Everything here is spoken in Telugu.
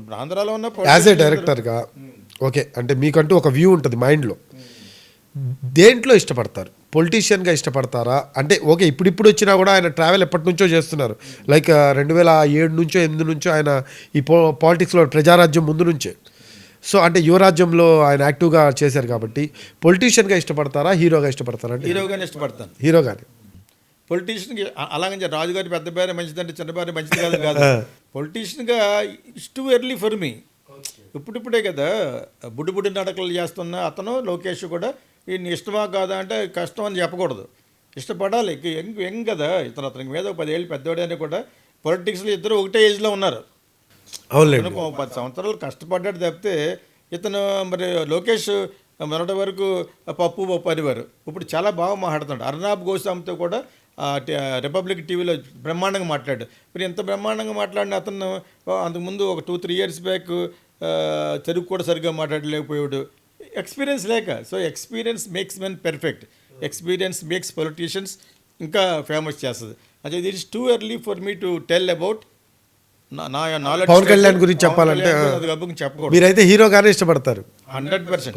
ఇప్పుడు ఆంధ్రాలో ఉన్న యాజ్ ఏ డైరెక్టర్గా ఓకే అంటే మీకంటూ ఒక వ్యూ ఉంటుంది మైండ్లో దేంట్లో ఇష్టపడతారు? పొలిటీషియన్గా ఇష్టపడతారా? అంటే ఓకే ఇప్పుడిప్పుడు వచ్చినా కూడా ఆయన ట్రావెల్ ఎప్పటి నుంచో చేస్తున్నారు. లైక్ రెండు వేల ఏడు నుంచో ఎనిమిది నుంచో ఆయన ఈ పో పాలిటిక్స్లో ప్రజారాజ్యం ముందు నుంచే. సో అంటే యువరాజ్యంలో ఆయన యాక్టివ్గా చేశారు కాబట్టి పొలిటీషియన్గా ఇష్టపడతారా? హీరోగా ఇష్టపడతారా? అంటే హీరోగానే ఇష్టపడతాను. హీరోగానే పొలిటీషియన్కి అలాగే రాజుగారి పెద్ద పేరు మంచిదంటే చిన్న పేరు మంచిది కాదు కాదు. పొలిటీషియన్గా it's too early for me ఇప్పుడిప్పుడే కదా బుడ్డి బుడ్డి నడకలు చేస్తున్న అతను లోకేష్ కూడా ఈయన ఇష్టమా కాదా అంటే కష్టం అని చెప్పకూడదు. ఇష్టపడాలి. యంగ్ యంగ్ కదా. ఇతను అతనికి మీద ఒక పదేళ్ళు పెద్దవాడని కూడా పొలిటిక్స్లో ఇద్దరు ఒకటే ఏజ్లో ఉన్నారు. ఒక పది సంవత్సరాలు కష్టపడ్డాడు తప్పితే ఇతను మరి లోకేష్ మొన్నటి వరకు పప్పు పప్పు అనేవారు ఇప్పుడు చాలా బాగా మాట్లాడుతున్నాడు. అర్నాబ్ గోస్వామితో కూడా రిపబ్లిక్ టీవీలో బ్రహ్మాండంగా మాట్లాడు మరి ఎంత బ్రహ్మాండంగా మాట్లాడిన అతను అంతకుముందు ఒక two three years back Telugu కూడా సరిగ్గా మాట్లాడలేకపోయాడు. ఎక్స్పీరియన్స్ లేక. So experience makes men perfect. Experience makes politicians ఇంకా ఫేమస్ చేస్తుంది. అంటే it is too early for me to tell about నా నా నాలెడ్జ్ పవన్ కళ్యాణ్ గురించి చెప్పాలంటే, చెప్పకూడదు. మీరైతే హీరోగానే ఇష్టపడతారు. Hundred percent.